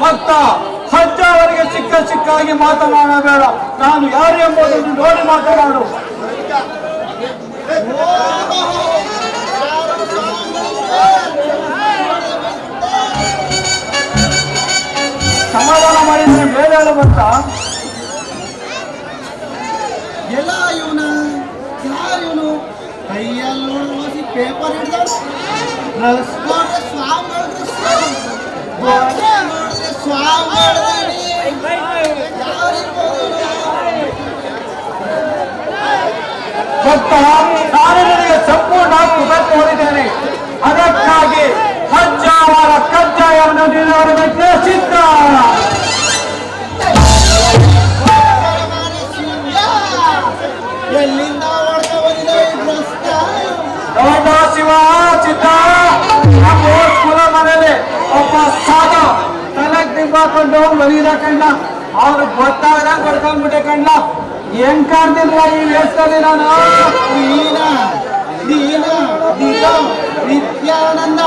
ಭಕ್ತ ಹಜ್ಜವರಿಗೆ ಚಿಕ್ಕ ಚಿಕ್ಕಾಗಿ ಮಾತನಾಡಬೇಡ. ನಾನು ಯಾರು ಎಂಬುದನ್ನು ನೋಡಿ ಮಾತನಾಡು. ಸಮಾಧಾನ ಮಾಡಿದ್ರೆ ಮೇಲೆ ಹೇಳ ಭಕ್ತ ಎಲ್ಲ ಇವನ, ಯಾರು ಇವನು? ಕೈಯಲ್ಲಿ ಪೇಪರ್ ಹಿಡ್ದಾನು ಗೋಡೆ ನೋಡಿದ್ರೆ ಸ್ವಾಮಿಗಳ ಭಕ್ತ ನಾನು ನಿನಗೆ ಸಂಪೂರ್ಣ ಅದಕ್ಕಾಗಿ ಹಜ್ಜಾವರ ಕಜ್ಜಾಯವನ್ನು ನೀಡಲು ಸಿದ್ಧ ಎಲ್ಲಿಂದ ಬಂದಿದೆ ಶಿವ ತಿಂಬಾಕೊಂಡು ಮಲಗಿದ ಕಂಡ ಅವ್ರು ಗೊತ್ತಾಗ ಕೊಡ್ಕೊಂಡ್ಬಿಟ್ಟೆ ಕಂಡ ಏನ್ ಕಾಣ್ತಿಲ್ಲ ಈ ವೇಷದಲ್ಲಿ ನಾನು? ನಿತ್ಯಾನಂದ.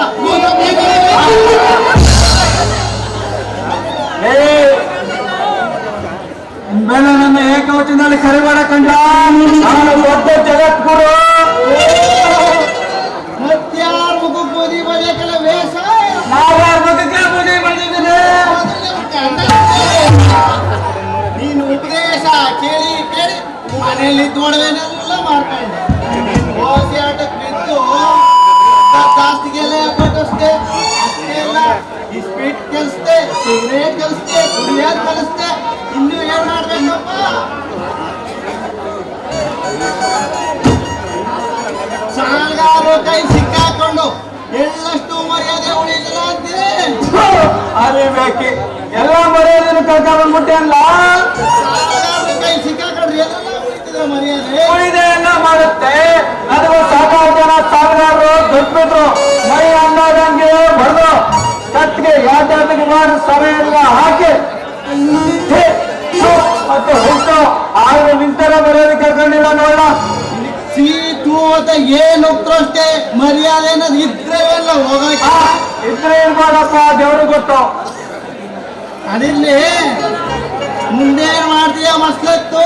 ಏಕವಚನದಲ್ಲಿ ಕರೆ ನನ್ನ ಏಕವಚನದಲ್ಲಿ ಕರಿಬೇಡ ಕಂಡ ನಾನು ದೊಡ್ಡ ಜಗದ್ಗುರು. ಕೈ ಸಿಕ್ಕಾಕೊಂಡು ಎಳ್ಳಷ್ಟು ಮರ್ಯಾದೆ ಉಳಿದಿಲ್ಲ ಅಂತೀರಿ? ಅರಿಬೇಕಿ ಎಲ್ಲ ಮರ್ಯಾದೆ ಕರ್ಕೊಂಡ್ ಬಂದ್ಬಿಟ್ಟೆ ಅಲ್ಲ? ಕೈ ಸಿಕ್ಕಾಕೊಂಡ್ರೆ ಎಲ್ಲ ಉಳಿತಿದ್ರೆ ಮರ್ಯಾದೆ? ಉಳಿದೆ ಎಲ್ಲ ಮಾಡುತ್ತೆ. ಅದು ಸಾಕಾರು ಜನ ಸಾವಿರಾರು ದುಡ್ಬಿಟ್ರು ಮೈ ಅನ್ನೋದಂಗೆ ಬರ್ದು ಕತ್ತಿಗೆ ಯಾತ್ರೆಗೆ ಮಾಡಿ ಸಮಯ ಎಲ್ಲ ಹಾಕಿ ಮತ್ತೆ ಹುಟ್ಟು ಆಗ ನಿಂತರ ಮರ್ಯಾದೆ ಕರ್ಕೊಂಡಿಲ್ಲ ನೋಡ ಸೀತು ಅಂತ ಏನ್ ಅಷ್ಟೇ ಮರ್ಯಾದೆ ಅನ್ನೋದು ಇದ್ರೆ ಎಲ್ಲ ಹೋಗಕ್ಕೆ ಇದ್ರೆ ಇರ್ಬೋದಪ್ಪ ದೇವ್ರಿಗೆ ಗೊತ್ತು. ಅದಿಲ್ಲಿ ಮುಂದೆ ಏನ್ ಮಾಡ್ತೀಯ ಮಸ್ಲತ್ತು?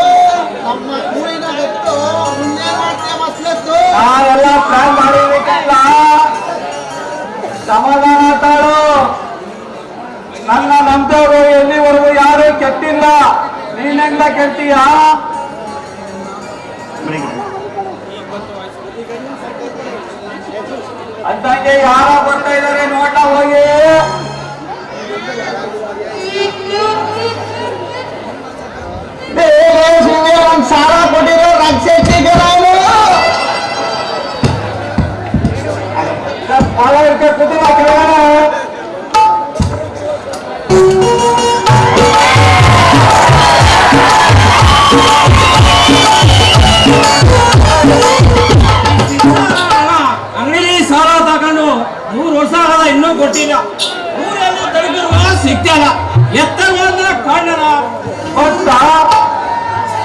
ನಮ್ಮ ಕೂಳಿನ ಗೊತ್ತು. ಮುಂದೆ ಮಾಡ್ತೀಯ ಮಸ್ಲತ್ತು? ನಾವೆಲ್ಲ ಪ್ಲಾನ್ ಮಾಡಿರ್ಬೇಕಲ್ಲ. ಸಮಾಧಾನ ತಾಳು. ನನ್ನ ನಂಬಿದವರು ಎಲ್ಲಿವರೆಗೂ ಯಾರು ಕೆಟ್ಟಿಲ್ಲ. ನೀನೆಲ್ಲ ಕೆಟ್ಟಿಯ? ಅಂದಂಗೆ ಯಾರೋ ಬರ್ತಾ ಇದಾರೆ ನೋಡ ಹೋಗಿ. ಒಂದ್ ಸಾಲ ಕೊಟ್ಟಿರೋ ರಕ್ಷಿಸಿಗೆ ನಾವು ಫಲ ಸಿಗ್ತಿಲ್ಲ ಎತ್ತ ಹೋದ್ರೆ ಕಾಣಲ್ಲ ಗೊತ್ತಾ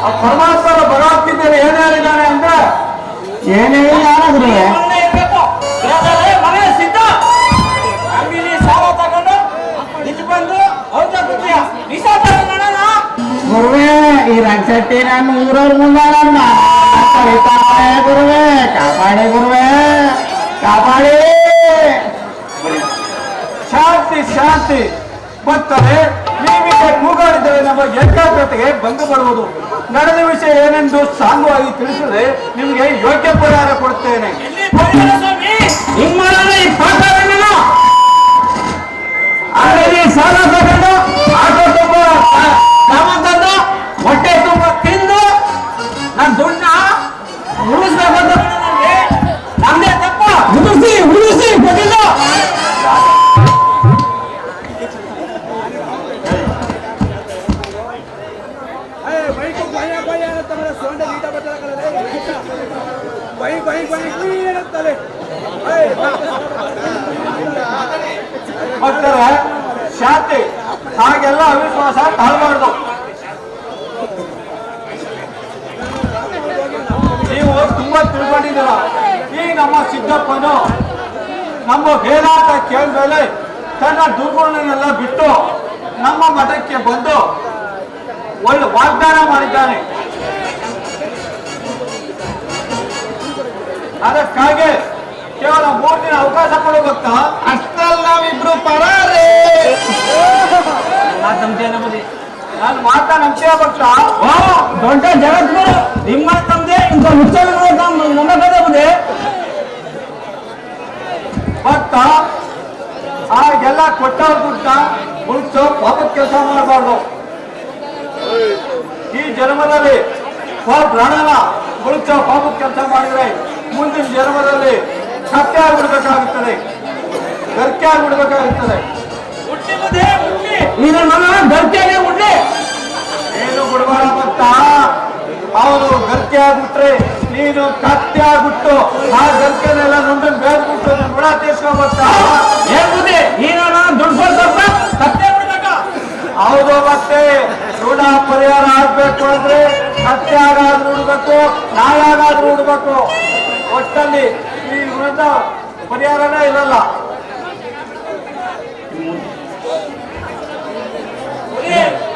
ಆ ಪರಮಾತ್ಮನ ಭಗವದ್ಗೀತೆಯಲ್ಲಿ ಏನ್ ಹೇಳಿದ್ದಾನೆ ಅಂದ್ರೆ ಏನೇ ಯಾರಾದ್ರೂ ಮನೆ ಇರ್ಬೇಕು ಇಲ್ಲಾಂದ್ರೆ ಮನೆ ಸಿದ್ಧ ಅಂಗಡಿ ಸಾಲ ತಗೊಂಡು ನಿಜ ಬಂದು ಅವ್ರ ಬಿಟ್ಟಿಯ ನಿಜ ತಗೊಂಡ ಗುರುವೇ ಈ ರಂಗಶೆಟ್ಟಿ ನಾನು ಊರವ್ರ ಮುಂದೆ ನನ್ನ ಕರೀತಾನೆ ಗುರುವೇ ಕಾಪಾಡಿ ಗುರುವೇ ಕಾಪಾಡಿ ಶಾಂತಿ ಶಾಂತಿ ಬರ್ತಾರೆ ನೀವೀಗ ಕೂಗಾಡಿದರೆ ನಮ್ಮ ಏಕಾಗ್ರತೆಗೆ ಭಂಗ ಬರುವುದು ನಡೆದ ವಿಷಯ ಏನೆಂದು ಸಾಂಗವಾಗಿ ತಿಳಿಸಿದ್ರೆ ನಿಮಗೆ ಯೋಗ್ಯ ಪರಿಹಾರ ಕೊಡುತ್ತೇನೆ. ಭಕ್ತರ ಶಾಂತಿ. ಹಾಗೆಲ್ಲ ಅವಿಶ್ವಾಸ ತಾಳ್ಬಾರ್ದು. ನೀವು ತುಂಬಾ ತಿಳ್ಕೊಂಡಿದ್ದೀರ? ಈ ನಮ್ಮ ಸಿದ್ದಪ್ಪನು ನಮ್ಮ ವೇದಾಂತ ಕೇಳಿದ್ಮೇಲೆ ತನ್ನ ದುರ್ಗುಣನೆಲ್ಲ ಬಿಟ್ಟು ನಮ್ಮ ಮಠಕ್ಕೆ ಬಂದು ಒಳ್ಳೆ ವಾಗ್ದಾನ ಮಾಡಿದ್ದಾನೆ. ಅದಕ್ಕಾಗಿ ಕೇವಲ ಮೂರು ದಿನ ಅವಕಾಶ ಕೊಡು ಭಕ್ತ ಅಷ್ಟಲ್ಲಿ ನಾವಿಬ್ರು ಪರಾರೇ ನಾನು ಮಾತಾ ನಂಬ್ತೀಯ ಭಕ್ತ ದೊಡ್ಡ ಜಗದ್ಗುರು ನಿಮ್ಮ ತಮ್ಮದೇ ಇಂಥ ಹುಚ್ಚ ನಂಬಕದ ಬುದೇ ಭಕ್ತ ಆಗೆಲ್ಲ ಕೊಟ್ಟ ದುಡ್ಡ ಉಳಿಸೋ ಪಾಪದ ಕೆಲಸ ಮಾಡಬಾರ್ದು. ಈ ಜನ್ಮದಲ್ಲಿ ಪ್ರಾಣನ ಉಳಿಸೋ ಪಾಪದ ಕೆಲಸ ಮಾಡಿದ್ರೆ ಮುಂದಿನ ಜನ್ಮದಲ್ಲಿ ಸತ್ಯ ಆಗ್ಬಿಡ್ಬೇಕಾಗುತ್ತದೆ. ಗರ್ಕೆ ಹುಟ್ಟಿ ನಿನ್ನ ಮನ ಗರ್ತ್ಯಾಗೆ ಹುಟ್ಟಿ ಏನು ಬಿಡಬಾರ ಭಕ್ತ. ಅವನು ಗರ್ಕೆ ಆಗ್ಬಿಟ್ರೆ ನೀನು ಕತ್ತೆ ಆಗ್ಬಿಟ್ಟು ಆ ಗರ್ಕೆನೆಲ್ಲ ನುಂಡನ್ ಬೇಡ್ಬಿಟ್ಟು ನಿನ್ ತೀರ್ಸ್ಕೊಂಡ್ಬರ್ತ ಏನ್ ಬುದ್ಧಿ? ನೀನು ದುಡ್ಡು ಕೊಡ್ತಪ್ಪ ಕತ್ತೆ ಬಿಡ್ಬೇಕ? ಹೌದು ಮತ್ತೆ ಋಣ ಪರಿಹಾರ ಆಗ್ಬೇಕು ಅಂದ್ರೆ ಕತ್ತೆ ಆಗಾದ್ರೂ ಉಡ್ಬೇಕು ನಾಯಾಗಾದ್ರೂ ಉಡ್ಬೇಕು. ಒಟ್ಟಲ್ಲಿ ಈ ಋಣದ ಪರಿಹಾರನೇ ಇರಲ್ಲ ಬುದ್ಧಿ,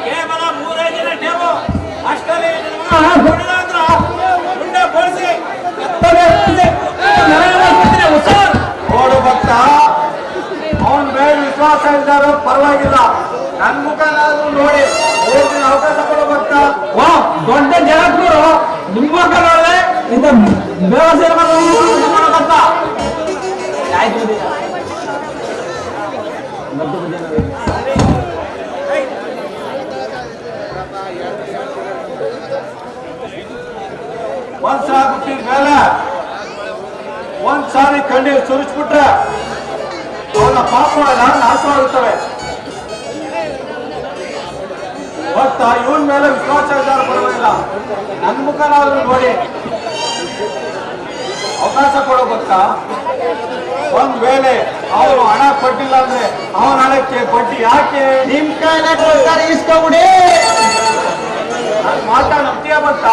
ಕೇವಲ ಮೂರೇ ದಿನ ಟೇಬು ಅಷ್ಟರಲ್ಲಿ ನೋಡು ಭಕ್ತ ಅವನ ಮೇಲೆ ವಿಶ್ವಾಸ ಇದ್ದಾರೋ ಪರವಾಗಿಲ್ಲ. ನನ್ ಮುಖನಾದ್ರೂ ನೋಡಿ ಮೂರು ದಿನ ಅವಕಾಶ ಕೊಡೋ ಭಕ್ತ. ವಾ ದೊಡ್ಡ ಜಗದ್ಗುರು ನಿಮ್ಮ ಕಡೆ ಇಂಥ ವ್ಯವಸ್ಥೆ ಮಾಡಕತ್ತ ಆಯ್ತು. ಒಂದ್ ಬಿಟ್ಟಿದ ಮೇಲೆ ಒಂದ್ ಸಾರಿ ಕಣ್ಣೀರು ಸುರಿಸ್ಬಿಟ್ರೆ ಅವನ ಪಾಪಗಳೆಲ್ಲ ನಾಶವಾಗುತ್ತವೆ. ಭಕ್ತ ಇವನ್ ಮೇಲೆ ವಿಶ್ವಾಸ ಇದ್ದಾರೆ ಬರೋದಿಲ್ಲ ನನ್ ಮುಖನಾದ್ರೂ ನೋಡಿ. ಅವಕಾಶ ಕೊಡೋ ಭಕ್ತ ಒಂದ್ ವೇಳೆ ಅವನು ಹಣ ಕೊಟ್ಟಿಲ್ಲ ಅಂದ್ರೆ ಅವನ ಹಣಕ್ಕೆ ಬಡ್ಡಿ ಯಾಕೆ? ನಿಮ್ ಕೈಲ ಕೊಡ್ತಾರೆ ಇಸ್ಕೊಬಿಡಿ. ಮಾತಾ ನಂಬ್ತೀಯ ಭಕ್ತ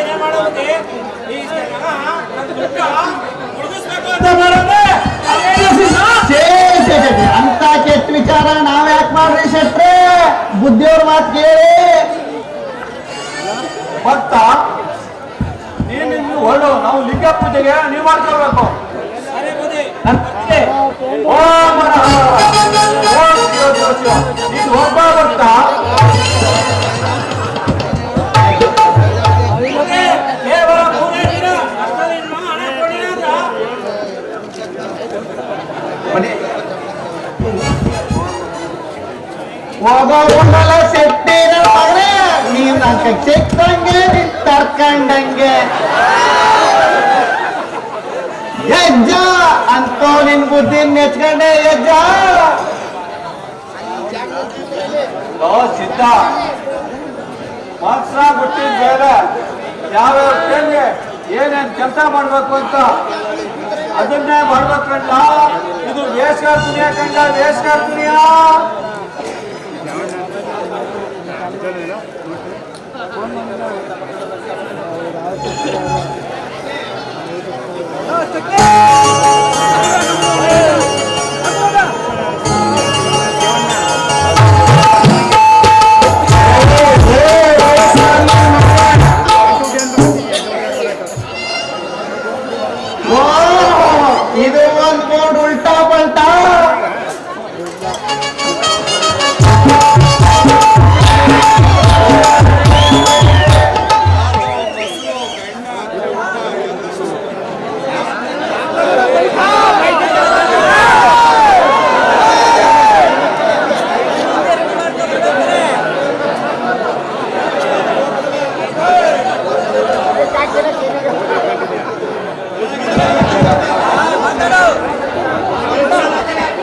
ಏನೇ ಮಾಡೋದೇ ಈ ಮಗ ನನ್ನ ದುಡ್ಡ ಮುಳುಗಿಸ್ಬೇಕು ಅಂತ ಮಾಡೋದೇ? ಅಂತ ಕೆಟ್ಟ ವಿಚಾರ ನಾವ್ ಯಾಕೆ ಮಾಡ್ರಿ ಶೆಟ್ರೆ? ಬುದ್ಧಿಯವ್ರ ಮಾತು ಕೇಳಿ. ಭಕ್ತ ನೀನು ಒಳ್ಳು ಹೊರಡು ನಾವು ಲಿಂಗ ಪೂಜೆಗೆ ನೀವು ಮಾಡ್ಕೊಳ್ಬೇಕು. ಇದು ಒಬ್ಬ ಭಕ್ತ. ಉಂಡಲ ಸೆಟ್ಟಿನ ಮಗನೇ. ನೀವ್ ನಂಕ ಸಿಕ್ಕಂಗೆ ನಿನ್ ತರ್ಕಂಡಂಗೆ. ಯಜ್ಜ ಅಂತೋ ನಿನ್ ಬುದ್ಧಿ ನೆಚ್ಕೊಂಡೆ ಯಜ್ಜ. ಓ, ಸಿದ್ಧ. ಮಾತ್ರ ಬಿಟ್ಟಿದ ಮೇಲೆ ಯಾವ್ಯಾವ ಟೈಮ್ಗೆ ಏನೇನ್ ಕೆಲಸ ಮಾಡ್ಬೇಕು ಅಂತ. ಅದನ್ನೇ ಮಾಡ್ಬೇಕಂಡ ಇದು ವೇಸ್ಗಾರ ದುನಿಯಾ ಕಂಡ ವೇಸ್ಗಾರ ದುನಿಯಾ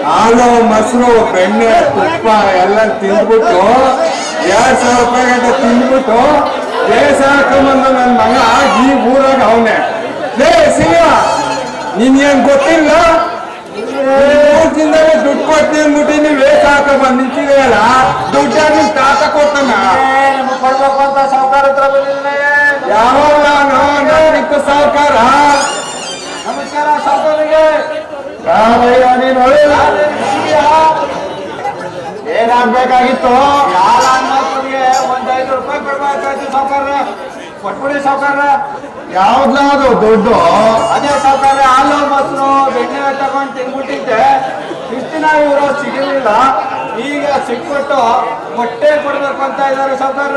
ಹಾಲು ಮೊಸರು ಬೆಣ್ಣೆ, ತುಪ್ಪ ಎಲ್ಲ ತಿಂದ್ಬಿಟ್ಟು, ಎರಡ್ ಸಾವಿರ ರೂಪಾಯಿ ಗಂಟೆ ತಿಂದ್ಬಿಟ್ಟು ದೇಶ ಹಾಕೊಂಬಂದ ನನ್ನ ಮಗ, ಈ ಊರಾಗ ಅವನೇ. ಲೇ ಸಿಂಗ ನಿನ್ಗೇನ್ ಏನ್ ಗೊತ್ತಿಲ್ಲ? ಊರ್ದಿಂದಲೇ ದುಡ್ಡು ಕೊಡ್ತೀನಿ ಅಂದ್ಬಿಟ್ಟು ನೀವು ವೇಷ ಹಾಕೊಂಬಂದು ನಿಂತಿದೆಯಲ್ಲ? ದುಡ್ಡ ನಿಮ್ ತಾತ ಕೊಡ್ತಾನ ಯಾವ ನಾನು ಸಾವುಕಾರ? ನಮಸ್ಕಾರ ಸಾವುಕಾರಿಗೆ ಏನಾಗ್ಬೇಕಾಗಿತ್ತು ಯಾರ ಒಂದ್ ಐದು ರೂಪಾಯಿ ಕೊಡ್ಬೇಕಾಯ್ತು ಸಾವುಕಾರ ಕೊಟ್ಬಿಡಿ ಸಾವುಕಾರ ಯಾವ್ದಾದ್ರು ದುಡ್ಡು? ಅದೇ ಸಾವುಕಾರ ಹಾಲು, ಮೊಸರು, ಬೆಣ್ಣೆ ತಗೊಂಡು ತಿನ್ಬಿಟ್ಟಿದ್ದೆ. ಇಷ್ಟಿನ ಇವರು ಸಿಗಲಿಲ್ಲ. ಈಗ ಸಿಕ್ಬಿಟ್ಟು ಮೊಟ್ಟೆ ಕೊಡ್ಬೇಕು ಇದ್ದಾರೆ ಸಾವುಕಾರ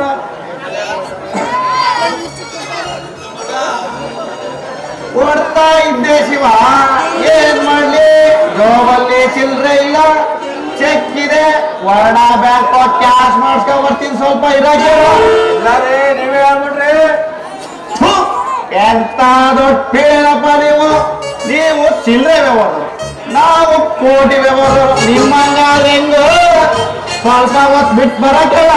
ಕೊಡ್ತಾ ಇದ್ದೆ ಶಿವ. ಏನ್ ಜೋಬಲ್ಲಿ ಚಿಲ್ಲರೆ ಇಲ್ಲ. ಚೆಕ್ ಇದೆ. ವರ್ಣ ಬ್ಯಾಂಕ್ ಕ್ಯಾಶ್ ಮಾಡಿಸ್ಕೊಂಡ್ ಬರ್ತೀನಿ ಸ್ವಲ್ಪ ಇರಾಕೆ ನೀವೇ ಹೇಳ್ಬಿಡ್ರಿ ಥು, ಎಂತ ದೊಡ್ಡ ಪೀಳಪ್ಪ ನೀವು? ನೀವು ಚಿಲ್ಲರೆ ವ್ಯವಹಾರ. ನಾವು ಕೋಟಿ ವ್ಯವಹಾರ. ನಿಮ್ಮಂಗಾದ್ರೆ ಹೆಂಗು? ಸ್ವಲ್ಪ ಹೊತ್ತು ಬಿಟ್ಟು ಬರಕಲ್ಲ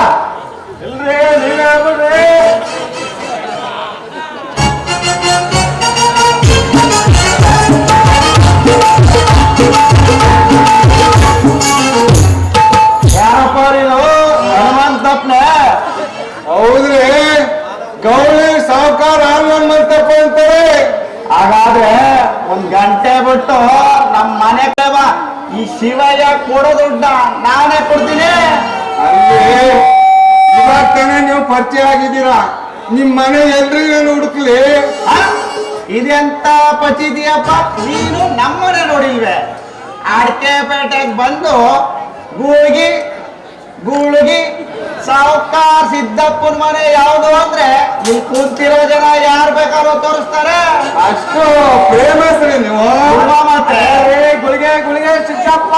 ಇಲ್ರಿ ನೀವೇ ಹೇಳ್ಬಿಡ್ರಿ ಗೌಳಿ ಸಾವುಕಾರ ಹನುಮಂತಪ್ಪ ಅಂತಾರೆ. ಹಾಗಾದ್ರೆ ಒಂದ್ ಗಂಟೆ ಬಿಟ್ಟು ನಮ್ಮ ಮನೆ ಬಾ ಈ ಶಿವಯ್ಯ ಕೊಡೋ ದುಡ್ಡ ನಾನೇ ಕೊಡ್ತೀನಿ. ಅಲ್ಲಿ ಇವಾಗ ತಾನೇ ನೀವು ಪರಿಚಯ ಆಗಿದ್ದೀರಾ? ನಿಮ್ ಮನೆ ಎಲ್ರಿಗೂ ನಾನು ಹುಡುಕ್ಲಿ? ಇದೆಂತ ಪಚಿದಿಯಪ್ಪ? ನೀನು ನಮ್ಮನೆ ನೋಡಿಲ್ವೇ ಅಡಕೆಪೇಟೆಗೆ ಬಂದು ಗೂಳ್ಗಿ ಗೂಳ್ಗಿ ಸಾವುಕಾರ್ ಸಿದ್ದಪ್ಪನ ಮನೆ ಯಾವುದು ಅಂದ್ರೆ ಇಲ್ಲಿ ಕುಂತಿರೋ ಜನ ಯಾರು ಬೇಕಾದ್ರೂ ತೋರಿಸ್ತಾರೆ. ಅಷ್ಟು ಫೇಮಸ್ ರೀ ನೀವು. ಮತ್ತೆ ಗುಳಿಗೆ ಗುಳಿಗೆ ಸಿದ್ದಪ್ಪ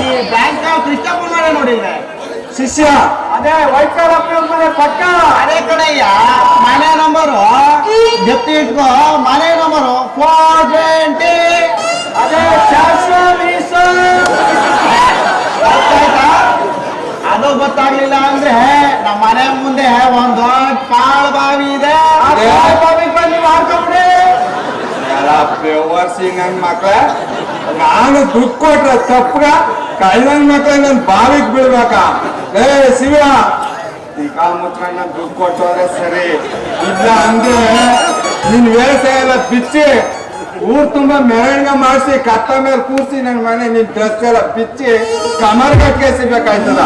ಈ ಬ್ಯಾಂಕ್ ಕೃಷ್ಣಪ್ಪನ ಮನೆ ನೋಡಿದ್ರೆ. ಶಿಷ್ಯ. ಅದೇ ವೈಟ್ ಕಾರ್ ಮನೆ ಪಕ್ಕ. ಅದೇ ಕಡೆಯ ಮನೆ ನಂಬರು ಜಪ್ತಿ ಇಟ್ಕೋ ಮನೆ ನಂಬರು ಫೋರ್ ಟ್ವೆಂಟಿ ಅದೇ ಶಾಸ್ತ್ರ ಅದು ಗೊತ್ತಾಗ್ಲಿಲ್ಲ ಅಂದ್ರೆ ನಮ್ಮ ಮನೆ ಮುಂದೆ ಒಂದ್ ದೊಡ್ಡ ಕಾಳು ಬಾವಿ ಇದೆ ಬೆವರ್ಸಿ ನನ್ ಮಕ್ಳ? ನಾನು ದುಡ್ಡು ಕೊಟ್ರೆ ತಪ್ಪಗ? ಕಳ್ಳನ್ ಮಕ್ಕಳ ನನ್ ಬಾವಿಗೆ ಬೀಳ್ಬೇಕ? ಏ ಶಿವ! ಈ ಕಾಲ್ ಮುಚ್ಕೊಂಡು ದುಡ್ಡು ಕೊಟ್ಟೋದ್ರೆ ಸರಿ. ಇಲ್ಲ ಅಂದ್ರೆ ನಿನ್ ವ್ಯವಸಾಯ ಎಲ್ಲ ಬಿಚ್ಚಿ ಊರ್ ತುಂಬಾ ಮೆರವಣಿಗೆ ಮಾಡಿಸಿ ಕತ್ತ ಮೇಲೆ ಕೂರಿಸಿ ನನ್ನ ಮನೆ ನಿನ್ ಡ್ರೆಸ್ ಎಲ್ಲ ಬಿಚ್ಚಿ ಕಮರ್ ಕಟ್ಟಿಗೆ ಸಿಗ್ಬೇಕಾಯ್ತದ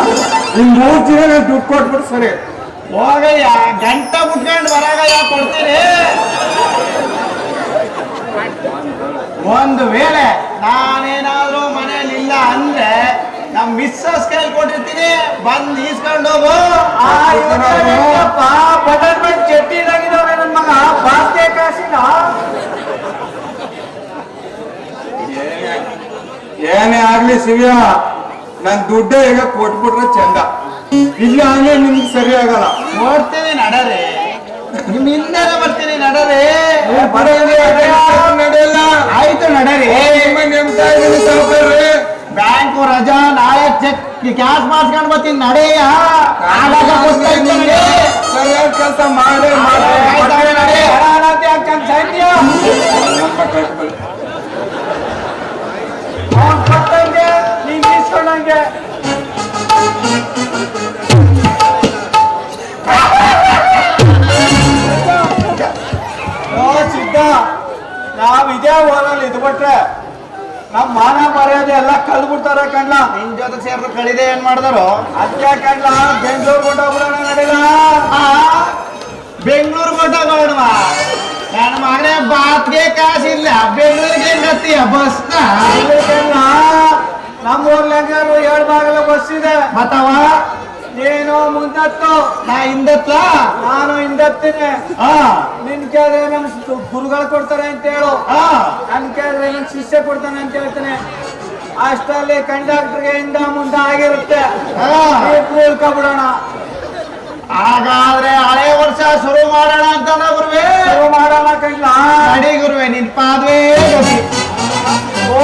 ಇನ್ ಮೂರ್ ದಿನ ನಾನು ದುಡ್ಡು ಕೊಟ್ಬಿಟ್ಟು ಸರಿ. ಹೋಗಯ್ಯ ಗಂಟ ಬಿಟ್ಕೊಂಡು ಬರಾಗಯ್ಯ ಕೊಡ್ತೀರಿ. ಒಂದು ವೇಳೆ ನಾನೇನಾದ್ರೂ ಮನೇಲಿ ಇಲ್ಲ ಅಂದ್ರೆ ನಮ್ ಮಿಸ್ಸಸ್ ಕೈಲಿ ಕೊಟ್ಟಿರ್ತೀನಿ ಬಂದ್ ಈಸ್ಕೊಂಡು ಹೋಗು. ಬಟನ್ ಬಂದ್ ಚಟ್ಟಿದಾಗಿದ್ದಾವೆ ನನ್ನ ಮಗ? ಬಾಸ್ಕೆ ಕಾಸಿನ? ಏನೇ ಆಗ್ಲಿ ಸಿವ್ಯ ನನ್ ದುಡ್ಡೇ ಈಗ ಕೊಟ್ಬಿಟ್ರೆ ಚಂದ. ಇಲ್ಲ ಅಂದ್ರೆ ನಿಮ್ಗೆ ಸರಿ ಆಗಲ್ಲ. ನೋಡ್ತೇನೆ ನಡರೆ. ನಿಮ್ ಬರ್ತೀನಿ ನಡರೆ. ನಡೆಯಲ್ಲ. ಆಯ್ತು ನಡರೆ. ಬ್ಯಾಂಕು ರಜಾ ನಾಳೆ ಚೆಕ್ ಕ್ಯಾಶ್ ಮಾಡ್ಸ್ಕೊಂಡ್ ಬರ್ತೀನಿ ನಡೆಯ. ಸರಿಯಾದ ಕೆಲಸ ಮಾಡಿ ನಡೆ. ಅವ್ನ್ ಕೊಟ್ಟಂಗೆ ಸಿದ್ಧ. ನಾವ್ ಇದೇ ಊರಲ್ಲಿ ಇದ್ಬಿಟ್ರೆ ನಮ್ಮ ಮಾನ ಮರ್ಯಾದೆ ಎಲ್ಲ ಕಳ್ಬಿಡ್ತಾರ ಕಣ್ಲ ನಿನ್ ಜೊತೆ ಸೇರ್ದು ಕಳಿದೆ ಏನ್ ಮಾಡಿದ್ರು ಅದಕ್ಕೆ ಕಣ್ಲ ಬೆಂಗಳೂರು ಕೊಟ್ಟೋಗ್ಬಿಡೋಣ ನಡೀಲ? ಬೆಂಗಳೂರು ಕೊಟ್ಟೋಗೋಣ ನನ್ನ ಮಗನೇ ಬಾತ್ಗೆ ಕಾಸಿಲ್ಲ ಬೆಂಗಳೂರಿಗೆ ಹೆಂಗ್ ಹತ್ತೀಯ ಬಸ್ನ ನಮ್ಮ ಊರ್ಲಂಗಾರು ಏಳು ಬಾಗಿಲ ಬಸ್ ಇದೆ ಮತ್ತವ ನೀನು ಮುಂದತ್ತು ನಾ ಹಿಂದತ್ಲ ನಾನು ಹಿಂದತ್ತೀನಿ ಹಾ ನಿನ್ ಕೇಳಿದ್ರೆ ನನ್ ಗುರುಗಳು ಕೊಡ್ತಾರೆ ಅಂತ ಹೇಳು ಹಾ ನನ್ ಕೇಳಿದ್ರೆ ನನ್ ಶಿಷ್ಯ ಕೊಡ್ತಾನೆ ಅಂತ ಹೇಳ್ತಾನೆ ಅಷ್ಟರಲ್ಲಿ ಕಂಡಕ್ಟರ್ಗೆ ಹಿಂದ ಮುಂದ ಆಗಿರುತ್ತೆ ಹಾ. ಹಾಗಾದ್ರೆ ಹಳೆ ವರ್ಷ ಶುರು ಮಾಡೋಣ ಅಂತ ಗುರುವೆ? ಶುರು ಮಾಡೋಣ ಕೈಲ? ಅಡಿ ಗುರುವೆ ನಿನ್ ಪಾದ್ವೇ. ಓ